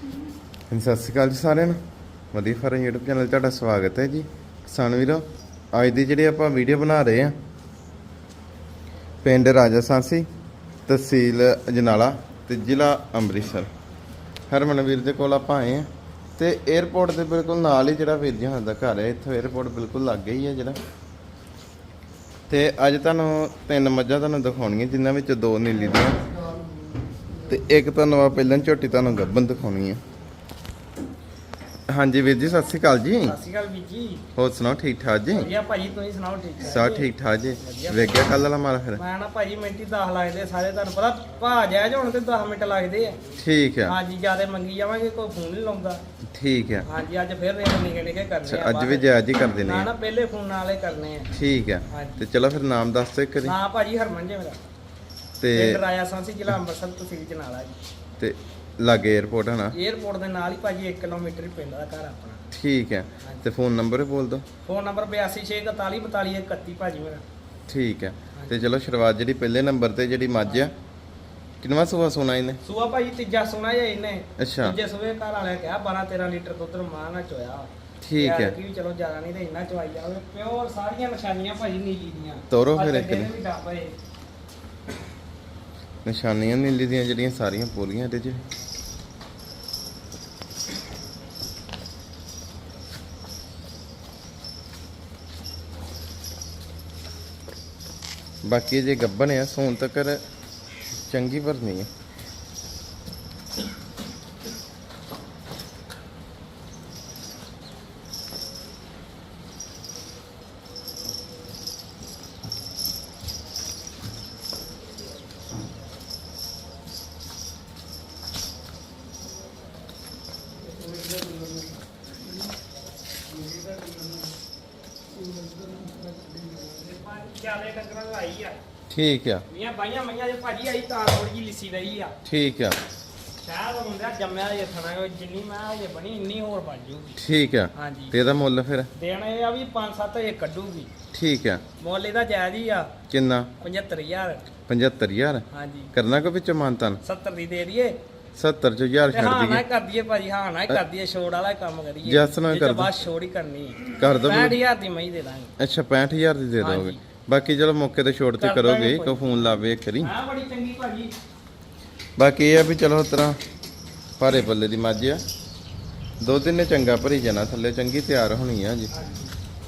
ਹਾਂਜੀ, ਸਤਿ ਸ਼੍ਰੀ ਅਕਾਲ ਜੀ ਸਾਰਿਆਂ ਨੂੰ। ਵਧੀਆ ਫਾਰਮ YouTube ਚੈਨਲ 'ਤੇ ਤੁਹਾਡਾ ਸਵਾਗਤ ਹੈ ਜੀ। ਕਿਸਾਨ ਵੀਰੋ, ਅੱਜ ਦੀ ਜਿਹੜੇ ਆਪਾਂ ਵੀਡੀਓ ਬਣਾ ਰਹੇ ਆ ਪਿੰਡ ਰਾਜਾ ਸਾਂਸੀ, ਤਹਿਸੀਲ ਅਜਨਾਲਾ ਤੇ ਜ਼ਿਲ੍ਹਾ ਅੰਮ੍ਰਿਤਸਰ। ਹਰਮਨ ਵੀਰ ਦੇ ਕੋਲ ਆਪਾਂ ਆਏ ਆ ਤੇ 에어ਪੋਰਟ ਦੇ ਬਿਲਕੁਲ ਨਾਲ ਹੀ ਜਿਹੜਾ ਵੀਰ ਜੀ ਦਾ ਘਰ ਹੈ, ਇੱਥੋਂ 에어ਪੋਰਟ ਬਿਲਕੁਲ ਲੱਗੇ ਹੀ ਹੈ ਜਿਹੜਾ। ਤੇ ਅੱਜ ਤੁਹਾਨੂੰ ਤਿੰਨ ਮੱਝਾਂ ਤੁਹਾਨੂੰ ਦਿਖਾਉਣੀਆਂ ਜਿਨ੍ਹਾਂ ਵਿੱਚ ਦੋ ਨੀਲੀ ਦੀਆਂ। ਤੇ ਇੱਕ ਤੁਹਾਨੂੰ ਆ ਪਹਿਲਾਂ ਝੋਟੀ ਤੁਹਾਨੂੰ ਗੱਬਨ ਦਿਖਾਉਣੀ ਹੈ ਹਾਂਜੀ ਵੀਰ ਜੀ ਸਤਿ ਸ਼੍ਰੀ ਅਕਾਲ ਜੀ। ਸਤਿ ਸ਼੍ਰੀ ਅਕਾਲ ਵੀਰ ਜੀ। ਹੋਰ ਸੁਣਾਓ ਠੀਕ ਠਾਕ ਜੀ? ਵਧੀਆ ਭਾਜੀ ਤੁਸੀਂ ਸੁਣਾਓ ਠੀਕ ਠਾਕ ਸਭ ਜੀ? ਠੀਕ ਠਾਕ ਜੀ। ਵਧੀਆ। ਵੇਖ ਗਿਆ ਕੱਲ ਵਾਲਾ ਮਾਲ ਫਿਰ? ਮੈਂ ਨਾ ਭਾਜੀ ਮਿੰਟ ਹੀ 10 ਲੱਗਦੇ ਸਾਰੇ ਤੁਹਾਨੂੰ ਪਤਾ ਭਾ ਜਾਇਜ਼ ਹੁਣ ਤੇ 10 ਮਿੰਟ ਲੱਗਦੇ ਆ। ਠੀਕ ਆ। ਹਾਂਜੀ ਜਿਆਦੇ ਮੰਗੀ ਜਾਵਾਂਗੇ ਕੋਈ ਫੋਨ ਨਹੀਂ ਲਾਉਂਦਾ। ਠੀਕ ਆ। ਹਾਂਜੀ ਅੱਜ ਫਿਰ ਰੇਟ ਨਿਕੇ ਨਿਕੇ ਕਰਨੇ ਅੱਛਾ ਆ ਅੱਜ ਵੀ। ਜਾਇਜ਼ ਹੀ ਕਰ ਦੇਣੇ ਨਾ ਆ। ਨਾ ਪਹਿਲੇ ਫੋਨ ਨਾਲੇ ਕਰਨੇ ਆ। ਠੀਕ ਆ। ਤੇ ਚਲੋ ਫਿਰ ਨਾਮ ਦੱਸ ਦਿਓ ਕਰੀ ਨਾ ਭਾਜੀ ਹਰਮਨ ਜੀ ਮੇਰਾ। ਤੇ ਤੇ ਰਾਜਾ ਸਾਂਸੀ ਜ਼ਿਲ੍ਹਾ ਅੰਮ੍ਰਿਤਸਰ ਤਹਿਸੀਲ ਜਨਾਲਾ ਜੀ। ਤੇ ਲਾਗੇ 에어ਪੋਰਟ ਹਨਾ 에ਅਰਪੋਰਟ ਦੇ ਨਾਲ ਹੀ ਭਾਜੀ 1 ਕਿਲੋਮੀਟਰ ਹੀ ਪੈਂਦਾ ਘਰ ਆਪਣਾ। ਠੀਕ ਹੈ। ਤੇ ਫੋਨ ਨੰਬਰ ਬੋਲ ਦਿਓ। ਫੋਨ ਨੰਬਰ 8261444231 ਭਾਜੀ ਮੇਰਾ। ਠੀਕ ਹੈ। ਤੇ ਚਲੋ ਸ਼ੁਰੂਆਤ ਜਿਹੜੀ ਪਹਿਲੇ ਨੰਬਰ ਤੇ ਜਿਹੜੀ ਮੱਝ ਆ ਕਿੰਨਵਾ ਸੂਆ ਸੋਨਾ ਇਹਨੇ? ਸੂਆ ਭਾਜੀ ਤੀਜਾ ਸੋਨਾ ਜੇ ਇਹਨੇ। ਅੱਛਾ। ਤੀਜੇ ਸੂਏ ਘਰ ਵਾਲਿਆਂ ਕਿਹਾ 12 13 ਲੀਟਰ ਦੁੱਧ ਮਾਂ ਨਾਲ ਚੋਇਆ ਠੀਕ ਹੈ। ਕਿ ਵੀ ਚਲੋ ਜ਼ਿਆਦਾ ਨਹੀਂ ਤੇ ਇੰਨਾ ਚਵਾਈ ਜਾਵੇ। ਪਿਓਰ ਸਾਰੀਆਂ ਨਿਸ਼ਾਨੀਆਂ ਭਾਜੀ ਨੀਲੀ ਦੀਆਂ। ਤੋਰੋ ਫਿਰ ਇੱਕ ਦਿਨ। ਵੀ ਡੱਬ ਇਹ। ਨਿਸ਼ਾਨੀਆਂ ਨੀਲੀ ਦੀਆਂ, ਜਿਹੜੀਆਂ ਸਾਰੀਆਂ ਪੂਰੀਆਂ ਇਹਦੇ 'ਚ। ਬਾਕੀ ਜੇ ਗੱਬਨ ਆ ਸੋਨ ਤੱਕ ਚੰਗੀ ਭਰਨੀ ਹੈ ਜ਼ਿਆਦੇ ਡੰਗਰਾਂ ਲਾਈ ਆ। ਠੀਕ ਆ। ਮੀਆਂ ਬਾਈਆਂ ਮਈਆਂ ਦੇ ਭਾਜੀ ਆਈ ਤਾਂ ਥੋੜੀ ਜਿਹੀ ਲਿੱਸੀ ਰਹੀ ਆ। ਠੀਕ ਆ। ਸ਼ਾਇਦ ਮੁੰਡਾ ਜੰਮਿਆ ਜੇ ਥਣਾ ਜਿੰਨੀ ਮੈਂ ਜੇ ਬਣੀ ਇੰਨੀ ਹੋਰ ਬਣ ਜੂਗੀ। ਠੀਕ ਆ। ਹਾਂਜੀ। ਤੇ ਇਹਦਾ ਮੁੱਲ ਫਿਰ? ਦੇਣ ਇਹ ਆ ਵੀ 5-7 ਇਹ ਕੱਢੂਗੀ। ਠੀਕ ਆ। ਮੁੱਲ ਇਹਦਾ ਜਾਇਜ਼ ਹੀ ਆ। ਕਿੰਨਾ? 75000 75000 ਹਾਂਜੀ। ਕਰਨਾ ਕੋ ਵਿੱਚੋਂ ਮਾਨਤਨ 70 ਦੀ ਦੇ ਦਈਏ। 70 ਚ 1000 ਤੇ ਹਾਂ ਛੱਡ ਨਾ ਦਈਏ। ਕਰ ਦਈਏ ਭਾਜੀ ਹਾਂ ਨਾ ਕਰ ਦਈਏ ਛੋੜ ਵਾਲਾ ਕੰਮ ਕਰੀਏ। ਜੱਸ ਨਾਲ ਕਰ ਦਿਓ। ਬਸ ਛੋੜ ਹੀ ਕਰਨੀ। ਕਰ ਦੋ। 65000 ਦੀ ਮਈ ਦੇ ਦਾਂਗੇ। ਅੱਛਾ 65000 ਦੀ ਦੇ ਦੋਗੇ। ਹਾਂਜੀ। ਬਾਕੀ ਚਲੋ ਮੌਕੇ ਤੇ ਛੋੜ ਤੇ ਕਰ ਕਰੋਗੇ ਕੋ ਫੋਨ ਲਾਵੇ ਕਰੀ ਹਾਂ ਬੜੀ ਚੰਗੀ ਭਾਜੀ। ਬਾਕੀ ਇਹ ਆ ਵੀ ਚਲੋ ਤਰ੍ਹਾਂ ਭਾਰੇ ਪੱਲੇ ਦੀ ਮੱਝ ਆ। ਦੋ ਦਿਨ ਨੇ ਚੰਗਾ ਭਰੀ ਜਾਣਾ ਥੱਲੇ ਚੰਗੀ ਤਿਆਰ ਹੋਣੀ ਆ ਜੀ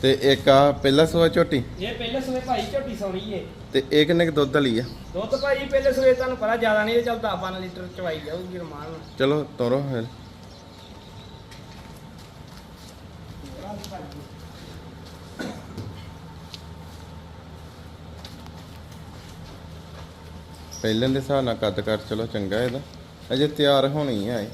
ਤੇ ਇੱਕ ਆ ਪਹਿਲਾ ਸੂਆ ਝੋਟੀ। ਇਹ ਪਹਿਲੇ ਸਵੇ ਭਾਈ ਝੋਟੀ ਸੌਣੀ ਏ। ਤੇ ਇਹ ਕਿੰਨੇ ਕੁ ਦੁੱਧ ਵਾਲੀ ਆ? ਦੁੱਧ ਭਾਜੀ ਪਹਿਲੇ ਸਵੇ ਤੁਹਾਨੂੰ ਪਤਾ ਜ਼ਿਆਦਾ ਨਹੀਂ ਚੱਲ 10 12 ਲੀਟਰ ਚਵਾਈ ਜਾਊਗੀ ਰਮਾਨ ਨਾਲ ਚਲੋ ਤੋਰੋ ਫਿਰ। ਪਹਿਲਾਂ ਦੇ ਹਿਸਾਬ ਨਾਲ ਕੱਦ ਕਰ, ਚਲੋ ਚੰਗਾ ਇਹਦਾ। ਅਜੇ ਤਿਆਰ ਹੋਣੀ ਆ ਇਹ।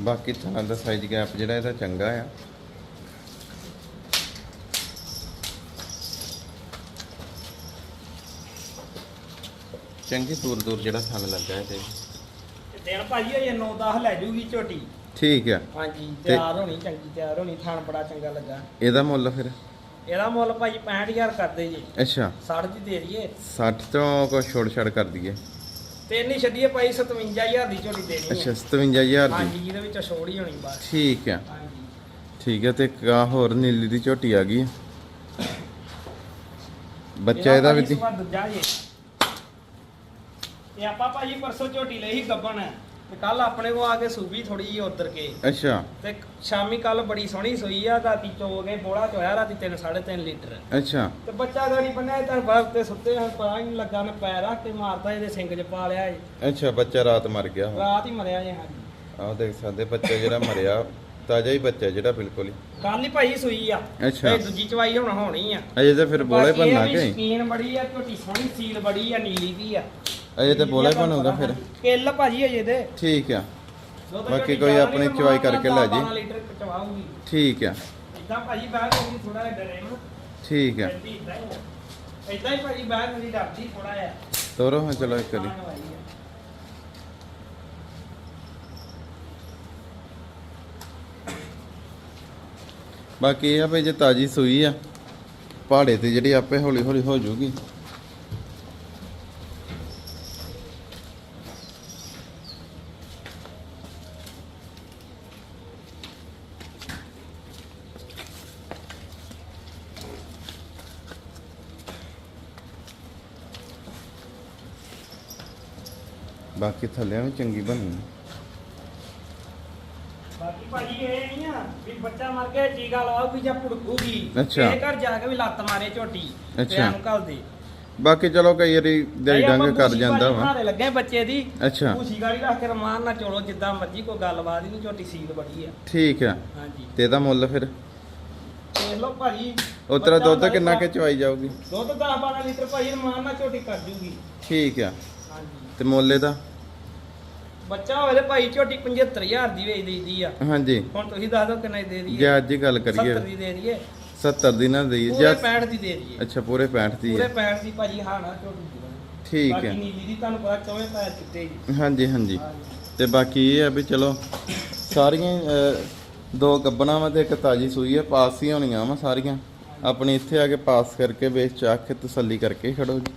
ਬਾਕੀ ਥਾਂ ਦਾ ਸਾਈਜ਼ ਗੈਪ ਜਿਹੜਾ ਇਹਦਾ ਚੰਗਾ ਆ। ਚੰਗੀ ਦੂਰ ਦੂਰ ਜਿਹੜਾ ਥਣ ਲੱਗਾ ਇਹਦੇ। ਤੇ ਦਿਨ ਭਾਜੀ ਇਹ 9 10 ਲੈ ਜੂਗੀ ਝੋਟੀ। ਠੀਕ ਆ। ਹਾਂਜੀ ਤਿਆਰ ਹੋਣੀ ਚੰਗੀ ਤਿਆਰ ਹੋਣੀ ਥਾਣ ਬੜਾ ਚੰਗਾ ਲੱਗਾ। ਇਹਦਾ ਮੁੱਲ ਫਿਰ? ਇਹਦਾ ਮੁੱਲ ਭਾਜੀ 65000 ਕਰਦੇ ਜੀ। ਅੱਛਾ। 60 ਦੀ ਦੇ ਦਈਏ। 60 ਤੋਂ ਕੋ ਛੋੜ ਛੜ ਕਰ ਦਈਏ। ਤੇ ਇੰਨੀ ਛੱਡੀਏ ਭਾਈ 57000 ਦੀ ਝੋਟੀ ਦੇਣੀ ਅੱਛਾ ਹੈ 57000 ਦੀ। ਹਾਂਜੀ ਜਿਹਦੇ ਵਿੱਚ ਛੋੜ ਹੀ ਹੋਣੀ ਬਸ। ਠੀਕ ਆ। ਹਾਂਜੀ। ਠੀਕ ਹੈ ਤੇ ਇੱਕ ਆਹ ਹੋਰ ਨੀਲੀ ਦੀ ਝੋਟੀ ਆ ਗਈ। ਆ। ਬੱਚਾ ਇਹਦਾ ਵੀ ਦੂਜਾ ਜੇ। ਇਹ ਆਪਾਂ ਭਾਜੀ ਪਰਸੋਂ ਝੋਟੀ ਲਈ ਸੀ ਗੱਬਣ ਤੇ ਕੱਲ ਆਪਣੇ ਕੋ ਆ ਕੇ ਸੂਬੀ ਥੋੜੀ ਜਿਹੀ ਉਧਰ ਕੇ। ਅੱਛਾ। ਤੇ ਸ਼ਾਮੀ ਕੱਲ ਬੜੀ ਸੋਹਣੀ ਸੋਈ ਆ ਰਾਤੀ ਚੋ ਗਏ ਬੋਲਾ ਚੋਇਆ ਰਾਤੀ 3 3.5 ਲੀਟਰ। ਅੱਛਾ। ਤੇ ਬੱਚਾ ਗਾੜੀ ਬੰਨਿਆ ਤਾਂ ਬਰਫ ਤੇ ਸੁੱਤੇ ਹਾਂ ਪਤਾ ਨਹੀਂ ਲੱਗਾ ਨੇ ਪੈਰ ਰੱਖ ਕੇ ਮਾਰਦਾ ਇਹਦੇ ਸਿੰਗ 'ਚ ਪਾ ਲਿਆ ਏ। ਅੱਛਾ ਬੱਚਾ ਰਾਤ ਮਰ ਗਿਆ ਹੁਣ। ਰਾਤ ਹੀ ਮਰਿਆ ਜੇ ਹਾਂਜੀ। ਆਹ ਦੇਖ ਸਕਦੇ ਬੱਚਾ ਜਿਹੜਾ ਮਰਿਆ ਤਾਜ਼ਾ ਹੀ ਬੱਚਾ ਜਿਹੜਾ ਬਿਲਕੁਲ ਹੀ। ਕੱਲ ਹੀ ਭਾਈ ਸੂਈ ਆ। ਅੱਛਾ। ਇਹ ਦੂਜੀ ਚਵਾਈ ਹੁਣ ਹੋਣੀ ਆ। ਅਜੇ ਤਾਂ ਫਿਰ ਬੋਲੇ ਬਾਕੀ ਇਹ ਵੀ ਕਿ। ਸ਼ਕੀਨ ਬੜੀ ਆ ਝੋਟੀ ਸੋਹਣੀ ਸੀਲ ਬੜੀ ਆ ਨੀਲੀ ਦੀ ਆ। ਅਜੇ ਤੇ ਬੋਲਾ ਹੀ ਫਿਰ। ਕਿੱਲ ਭਾਜੀ ਅਜੇ ਤੇ। ਠੀਕ ਆ। ਬਾਕੀ ਕੋਈ ਆਪਣੀ ਚੁਆਈ ਕਰਕੇ ਲੈ ਜੀ। ਠੀਕ ਆ। ਠੀਕ ਆ। ਇਦਾਂ ਹੀ ਭਾਜੀ ਬਾਹਰ ਚਲੋ ਇੱਕ ਵਾਰੀ। ਬਾਕੀ ਆ ਭਈ ਜੇ ਤਾਜੀ ਸੂਈ ਆ ਪਹਾੜੇ ਤੇ ਜਿਹੜੀ ਆਪੇ ਹੌਲੀ ਹੌਲੀ ਹੋ ਜਾਊਗੀ। ਬਾਕੀ ਥੱਲੇ ਵੀ ਚੰਗੀ ਬਣੀ। ਬਾਕੀ ਭਾਜੀ ਇਹ ਨਹੀਂ ਆ ਵੀ ਬੱਚਾ ਮਰ ਗਿਆ ਟੀਕਾ ਲਵਾਉਗੀ ਜਾਂ ਭੁੜਕੂਗੀ। ਅੱਛਾ। ਇਹ ਘਰ ਜਾ ਕੇ ਵੀ ਲੱਤ ਮਾਰੇ ਝੋਟੀ ਅੱਛਾ। ਤੇ ਘਲ ਦੇ। ਬਾਕੀ ਚਲੋ ਕਈ ਵਾਰੀ ਆਪਾਂ ਡੰਗ ਕਰ ਜਾਂਦਾ ਵਾ। ਭਾਰੇ ਲੱਗੇ ਬੱਚੇ ਦੀ। ਅੱਛਾ। ਭੂਸੀ ਗਾੜੀ ਰੱਖ ਕੇ ਰਮਾਨ ਨਾਲ ਚੋਲੋ ਜਿੱਦਾਂ ਮਰਜ਼ੀ ਕੋਈ ਗੱਲਬਾਤ ਹੀ ਨਹੀਂ ਝੋਟੀ ਸੀਲ ਬੜੀ ਆ। ਠੀਕ ਆ। ਹਾਂਜੀ। ਤੇ ਇਹਦਾ ਮੁੱਲ ਫਿਰ। ਦੇਖ ਲਓ ਭਾਜੀ ਉਤਰਾ ਬੱਚਾ ਦੁੱਧ ਕਿੰਨਾ ਕਿ ਇੱਕ- ਚਵਾਈ ਜਾਊਗੀ? ਦੁੱਧ 10 12 ਲੀਟਰ ਭਾਜੀ ਰਮਾਨ ਨਾਲ ਝੋਟੀ ਕਰ ਜੂਗੀ। ਠੀਕ ਆ। ਤੇ ਮੁੱਲ ਇਹਦਾ? ਬੱਚਾ ਹੋਵੇ ਤੇ ਭਾਈ ਝੋਟੀ 75000 ਦੀ ਵੇਚ ਦੇਈਦੀ ਆ। ਹਾਂਜੀ। ਹੁਣ ਤੁਸੀਂ ਦੱਸ ਦਿਓ ਕਿੰਨੇ ਦੀ ਦਈਏ। ਜੇ ਅੱਜ ਹੀ ਗੱਲ 70 ਕਰੀਏ ਦੀ ਦੇ ਦਈਏ। 70 ਦੀ ਨਾ ਦੇਈ ਪੂਰੇ ਜਾਂ 65 ਦੀ ਦੇ ਦਈਏ। ਅੱਛਾ ਪੂਰੇ 65 ਦੀ ਪੂਰੇ ਹੈ 65 ਦੀ ਭਾਜੀ ਹਾਂ ਨਾ ਝੋਟੀ ਦੀ। ਠੀਕ ਬਾਕੀ ਹੈ। ਨੀਲੀ ਦੀ ਤੁਹਾਨੂੰ ਪਤਾ ਚੌਵੇਂ ਪੈਰ ਚਿੱਟੇ ਜੀ। ਹਾਂਜੀ ਹਾਂਜੀ। ਤੇ ਬਾਕੀ ਇਹ ਆ ਵੀ ਚਲੋ ਸਾਰੀਆਂ ਦੋ ਗੱਬਣਾ ਵਾ ਤੇ ਇੱਕ ਤਾਜੀ ਸੂਈ ਆ ਪਾਸ ਹੀ ਹੋਣੀਆਂ ਵਾ ਸਾਰੀਆਂ। ਆਪਣੀ ਇੱਥੇ ਆ ਕੇ ਪਾਸ ਕਰਕੇ ਵੇਚ ਚਾਖ ਕੇ ਤਸੱਲੀ ਕਰਕੇ ਖੜੋ ਜੀ।